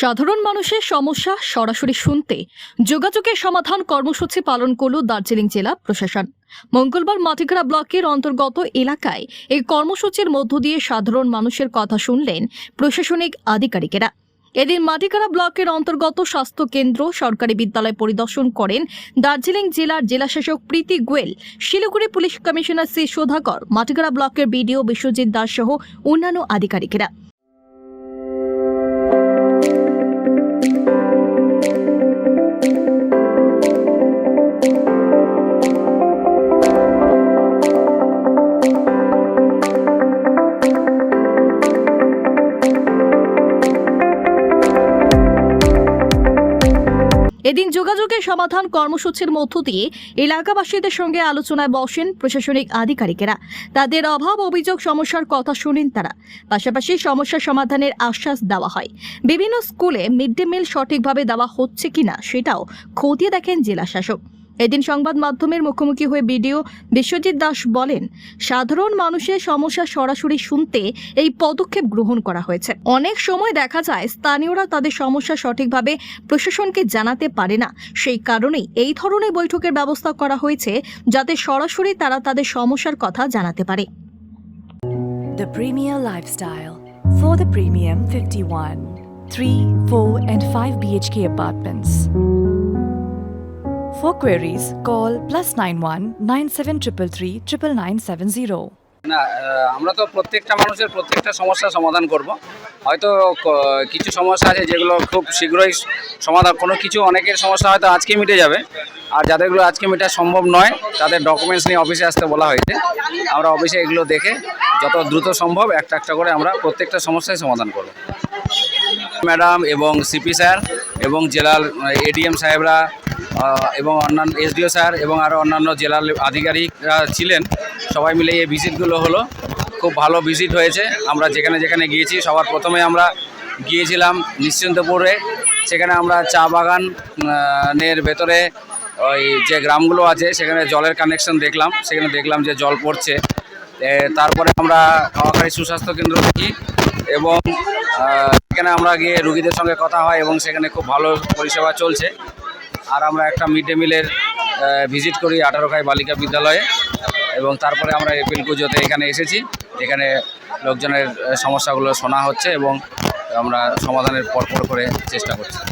সাধারণ মানুষের সমস্যা সরাসরি শুনতে যোগাযোগের সমাধান কর্মসূচি পালন করল দার্জিলিং জেলা প্রশাসন। মঙ্গলবার মাটিগ্রা ব্লকের অন্তর্গত এলাকায় এই কর্মসূচির মধ্য দিয়ে সাধারণ মানুষের কথা শুনলেন প্রশাসনিক আধিকারিকেরা। এদিন মাটিকারা ব্লকের অন্তর্গত স্বাস্থ্য কেন্দ্র সরকারি বিদ্যালয় পরিদর্শন করেন দার্জিলিং জেলার জেলাশাসক Priti Goyal, Siliguri police commissioner C Sudhakar Matigara ব্লকের বিডিও বিশ্বজিৎ দাস সহ অন্যান্য আধিকারিকেরা। এদিন যোগাযোগের সমাধান কর্মসূচির মধ্য দিয়ে এলাকাবাসীদের সঙ্গে আলোচনায় বসেন প্রশাসনিক আধিকারিকেরা। তাদের অভাব, অভিযোগ, সমস্যার কথা শুনেন তারা। পাশাপাশি সমস্যা সমাধানের আশ্বাস দেওয়া হয়। বিভিন্ন স্কুলে মিড ডে মিল সঠিকভাবে দেওয়া হচ্ছে কিনা সেটাও খতিয়ে দেখেন জেলা শাসক এদিন সংবাদ মাধ্যমের মুখোমুখি হয়ে বিডিও বিশ্বজিৎ দাস বলেন সাধারণ মানুষের সমস্যা সরাসরি শুনতে এই পদক্ষেপ গ্রহণ করা হয়েছে অনেক সময় দেখা যায় স্থানীয়রা তাদের সমস্যা সঠিকভাবে প্রশাসনকে জানাতে পারে না সেই কারণেই এই ধরনের বৈঠকের ব্যবস্থা করা হয়েছে যাতে সরাসরি তারা তাদের সমস্যার কথা জানাতে পারে The Premier Lifestyle for the Premium 51. 3, 4, and 5 BHK apartments. For queries, call plus 91 9733 99970. না আমরা তো প্রত্যেকটা মানুষের প্রত্যেকটা সমস্যার সমাধান করব। হয়তো কিছু সমস্যা আছে যেগুলো খুব শীঘ্রই সমাধান কোনো কিছু অনেকের সমস্যা হয়তো আজকে মিটে যাবে। আর যাদেরগুলো আজকে মিটা সম্ভব নয় তাদের ডকুমেন্টস নিয়ে অফিসে আসতে বলা হয়েছে। আমরা অফিসে এগুলো দেখে যত দ্রুত সম্ভব একটা একটা করে আমরা প্রত্যেকটা সমস্যায় সমাধান করব। ম্যাডাম এবং সিপি স্যার এবং জেলার এডিএম সাহেবরা এবং অন্যান্য এসডিও স্যার এবং আরও অন্যান্য জেলার আধিকারিকরা ছিলেন। সবাই মিলে এই ভিজিটগুলো হলো। খুব ভালো ভিজিট হয়েছে। আমরা যেখানে যেখানে গিয়েছি সবার প্রথমে আমরা গিয়েছিলাম নিশ্চিন্তপুরে। সেখানে আমরা চা বাগান আহ, ভেতরে ওই যে গ্রামগুলো আছে সেখানে জলের কানেকশন দেখলাম। সেখানে দেখলাম যে জল পড়ছে। তারপরে আমরা খাওয়াখাড়ি সুস্বাস্থ্য কেন্দ্র দেখি এবং সেখানে আমরা গিয়ে রুগীদের সঙ্গে কথা হয় এবং সেখানে খুব ভালো পরিষেবা চলছে। আর আমরা একটা মিড ডে মিলের ভিজিট করি আঠারোখাই বালিকা বিদ্যালয়ে এবং তারপরে আমরা এপ্রিল পুজোতে এখানে এসেছি এখানে লোকজনের সমস্যাগুলো শোনা হচ্ছে এবং আমরা সমাধানের পরপর পর করে চেষ্টা করছি।